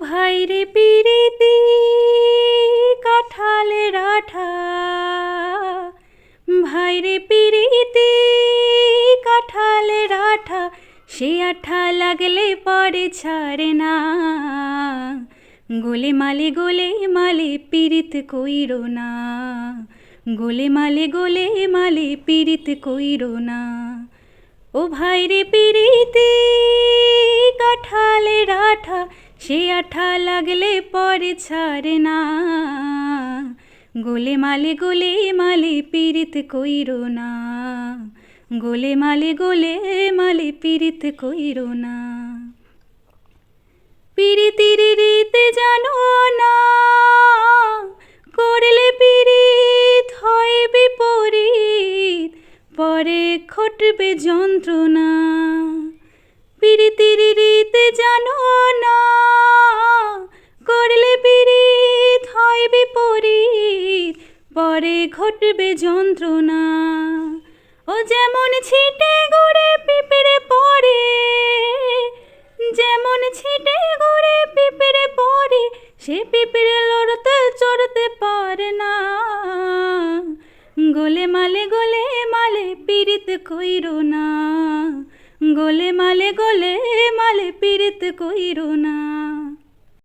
ভাই রে পিরিতি কাঠালের রাঠা। ভাই রে পিরিতি কাঠালের আঠা সে আঠা লাগলে পরে ছাড়ে না। গোলে মালে গোলে মালে পিরিত কইরো না। গোলে মালে গোলে মালে পিরিত কইরো না। ও ভাই রে আঠা সে আঠা লাগলে পরে ছাড়ে না। গোলে মালে গোলে মালে পিরিত কইরো না। গোলে মালে গোলে মালে পিরিত কইরো না। পিরিতির রীতে জানো না, করলে পিরিত হয় বিপরীত, পরে ঘটবে যন্ত্রণা। ঘটবে যন্ত্রণা। ও যেমন ছিটে গড়ে পিঁপড়ে পড়ে, যেমন ছিটে গড়ে পিঁপড়ে পড়ে, সে পিঁপড়ে লড়তে চড়তে পারে না। গোলে মালে গোলে মালে পিরিত কইরো না। গোলে মালে গোলে মালে পিরিত কইরো না।